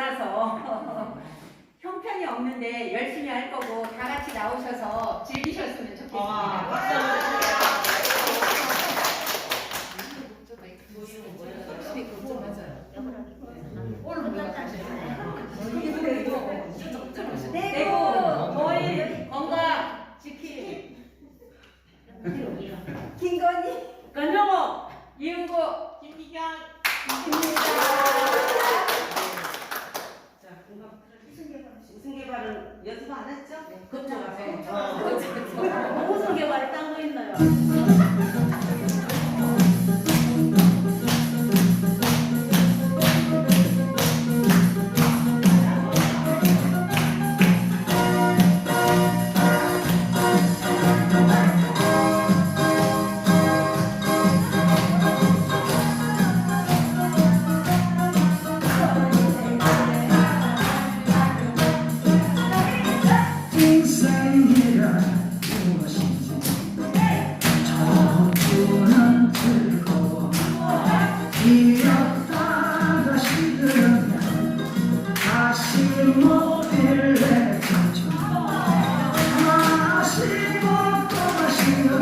놀아서 형편이 없는데 열심히 할 거고 다 같이 나오셔서 즐기셨으면 좋겠습니다. 내고 건강 김건희 간정호 이은구 김미경 자 다시 그러면 다시 모를 내쳐줘 마시고 또 마시고